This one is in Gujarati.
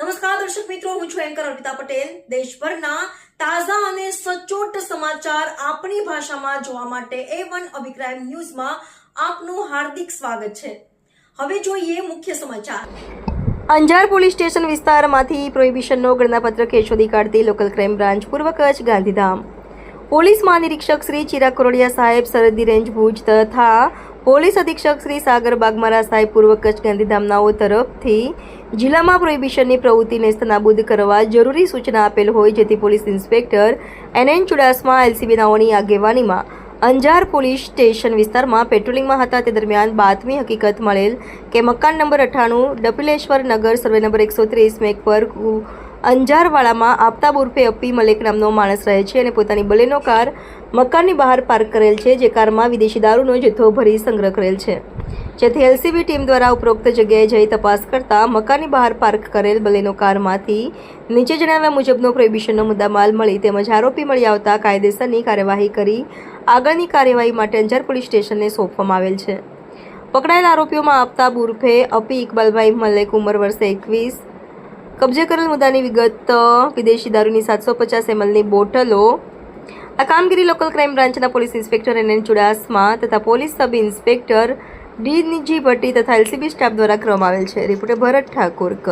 નમસ્કાર, દર્શક મિત્રો, હું છું એન્કર અર્પિતા પટેલ. દેશભરના તાજા અને સચોટ સમાચાર આપણી ભાષામાં જોવા માટે એ વન અભિપ્રાય ન્યૂઝમાં આપનું હાર્દિક સ્વાગત છે. હવે જોઈએ મુખ્ય સમાચાર. અંજાર પોલીસ સ્ટેશન વિસ્તારમાંથી પ્રોહિબિશનનો ગણનાપત્ર શોધી કાઢતી લોકલ ક્રાઇમ બ્રાન્ચ પૂર્વ કચ્છ ગાંધીધામ. પોલીસ મહાનિરીક્ષક શ્રી ચિરાગ કરોડિયા સાહેબ સરહદી રેન્જ ભુજ તથા પોલીસ અધિક્ષક શ્રી સાગર બાગમારા સાહેબ પૂર્વ કચ્છ ગાંધીધામનાઓ તરફથી જિલ્લામાં પ્રોહિબિશનની પ્રવૃત્તિને નાબૂદ કરવા જરૂરી સૂચના આપેલ હોય જેથી police inspector N N Chudasama, LCB નાઓની આગેવાનીમાં અંજાર પોલીસ સ્ટેશન વિસ્તારમાં પેટ્રોલિંગમાં હતા. તે દરમિયાન બાતમી હકીકત મળેલ કે મકાન નંબર અઠ્ઠાણું ડપિલેશ્વર નગર સર્વે નંબર એકસો ત્રીસ મેક પર અંજારવાડામાં આફતાબ ઉર્ફે અપ્પી મલેક નામનો માણસ રહે છે અને પોતાની બલેનો કાર મકાનની બહાર પાર્ક કરેલ છે, જે કારમાં વિદેશી દારૂનો જથ્થો ભરી સંગ્રહ કરેલ છે. જેથી એલસીબી ટીમ દ્વારા ઉપરોક્ત જગ્યાએ જઈ તપાસ કરતા મકાનની બહાર પાર્ક કરેલ બલેનો કારમાંથી નીચે જણાવ્યા મુજબનો પ્રોહિબિશનનો મુદ્દામાલ મળી તેમજ આરોપી મળી આવતા કાયદેસરની કાર્યવાહી કરી આગળની કાર્યવાહી માટે અંજાર પોલીસ સ્ટેશનને સોંપવામાં આવેલ છે. પકડાયેલા આરોપીઓમાં આફતાબ ઉર્ફે અપી ઇકબાલભાઈ મલેક ઉંમર વર્ષે એકવીસ કબજે કરેલ મુદ્દાની વિગત વિદેશી દારૂની સાતસો પચાસ એમએલની બોટલો, આ કામગીરી લોકલ ક્રાઇમ બ્રાન્ચના police inspector N N Chudasama તથા પોલીસ સબ ઇન્સ્પેક્ટર ડી નિજી ભટ્ટી તથા એલસીબી સ્ટાફ દ્વારા કરવામાં આવેલ છે. રિપોર્ટર ભરત ઠાકોર, કચ્છ.